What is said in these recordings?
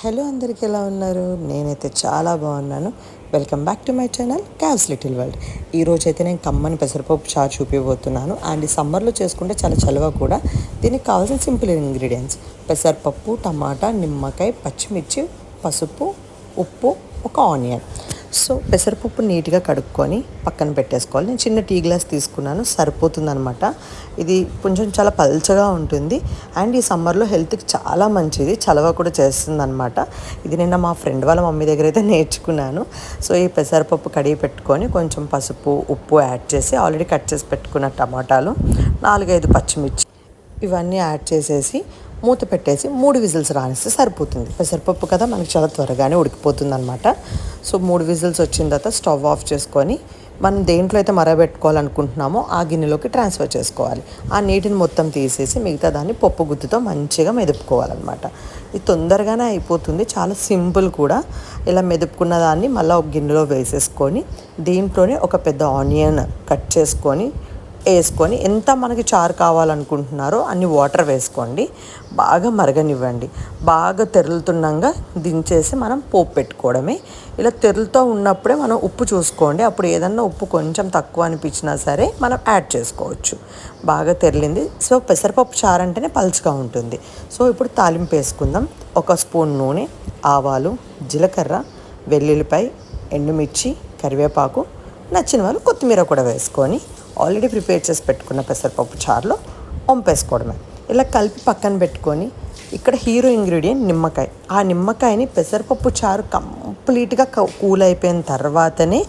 Hello అందరికీ ఎలా ఉన్నారు? నేనైతే చాలా బాగున్నాను. Welcome back to my channel క్యావ్స్ little world ఈరోజు అయితే నేను కమ్మని పెసరపప్పు చారు చూపిపోతున్నాను అండ్ ఈ సమ్మర్లో చేసుకుంటే చాలా చలవ కూడా. దీనికి కావాల్సిన సింపుల్ ఇంగ్రీడియంట్స్ పెసరపప్పు టమాటా నిమ్మకాయ పచ్చిమిర్చి పసుపు ఉప్పు ఒక ఆనియన్. సో పెసరపప్పు నీట్గా కడుక్కొని పక్కన పెట్టేసుకోవాలి. నేను చిన్న టీ గ్లాస్ తీసుకున్నాను. సరిపోతుందనమాట ఇది కొంచెం చాలా పల్చగా ఉంటుంది. అండ్ ఈ సమ్మర్లో హెల్త్కి చాలా మంచిది. చలవ కూడా చేస్తుంది అనమాట ఇది నిన్న మా ఫ్రెండ్ వాళ్ళ మమ్మీ దగ్గర అయితే నేర్చుకున్నాను. సో ఈ పెసరపప్పు కడిగి పెట్టుకొని కొంచెం పసుపు ఉప్పు యాడ్ చేసి ఆల్రెడీ కట్ చేసి పెట్టుకున్న టమాటాలు నాలుగైదు పచ్చిమిర్చి ఇవన్నీ యాడ్ చేసేసి మూత పెట్టేసి మూడు విజిల్స్ రానిస్తే సరిపోతుంది. పెసరపప్పు కదా మనకి చాలా త్వరగానే ఉడికిపోతుంది అనమాట సో మూడు విజిల్స్ వచ్చిన తర్వాత స్టవ్ ఆఫ్ చేసుకొని మనం దేంట్లో అయితే మరబెట్టుకోవాలనుకుంటున్నామో ఆ గిన్నెలోకి ట్రాన్స్ఫర్ చేసుకోవాలి. ఆ నీటిని మొత్తం తీసేసి మిగతా దాన్ని పప్పు గుత్తుతో మంచిగా మెదుపుకోవాలన్నమాట. ఇది తొందరగానే అయిపోతుంది చాలా సింపుల్ కూడా. ఇలా మెదుపుకున్న దాన్ని మళ్ళీ ఒక గిన్నెలో వేసేసుకొని దీంట్లోనే ఒక పెద్ద ఆనియన్ కట్ చేసుకొని వేసుకొని ఎంత మనకి చారు కావాలనుకుంటున్నారో అన్ని వాటర్ వేసుకోండి. బాగా మరగనివ్వండి. బాగా తెరులుతుండగా దించేసి మనం పోపు పెట్టుకోవడమే. ఇలా తెరులుతో ఉన్నప్పుడే మనం ఉప్పు చూసుకోండి. అప్పుడు ఏదన్నా ఉప్పు కొంచెం తక్కువ అనిపించినా సరే మనం యాడ్ చేసుకోవచ్చు. బాగా తెరిలింది. సో పెసరపప్పు చారు అంటేనే పలుచగా ఉంటుంది. సో ఇప్పుడు తాలింపు వేసుకుందాం. ఒక స్పూన్ నూనె ఆవాలు జీలకర్ర వెల్లుల్లిపాయ ఎండుమిర్చి కరివేపాకు నచ్చిన వాళ్ళు కొత్తిమీర కూడా వేసుకొని ఆల్రెడీ ప్రిపేర్ చేసి పెట్టుకున్న పెసరపప్పు చారులో వంపేసుకోవడమే. ఇలా కలిపి పక్కన పెట్టుకొని ఇక్కడ హీరో ఇంగ్రీడియంట్ నిమ్మకాయ. ఆ నిమ్మకాయని పెసరపప్పు చారు కంప్లీట్గా కూల్ అయిపోయిన తర్వాతనే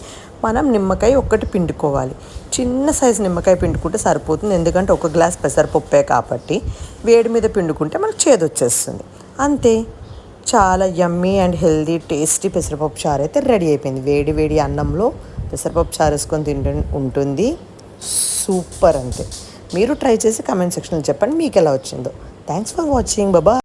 మనం నిమ్మకాయ ఒక్కటి పిండుకోవాలి. చిన్న సైజు నిమ్మకాయ పిండుకుంటే సరిపోతుంది. ఎందుకంటే ఒక గ్లాస్ పెసరపప్పే కాబట్టి వేడి మీద పిండుకుంటే మనకు చేదు వచ్చేస్తుంది. అంతే. చాలా యమ్మీ అండ్ హెల్దీ టేస్టీ పెసరపప్పు చారు అయితే రెడీ అయిపోయింది. వేడి వేడి అన్నంలో పెసరపప్పు చారేసుకొని తింటు ఉంటుంది. సూపర్ అంతే. మీరు ట్రై చేసి కమెంట్ సెక్షన్లో చెప్పండి మీకు ఎలా వచ్చిందో. Thanks for watching Baba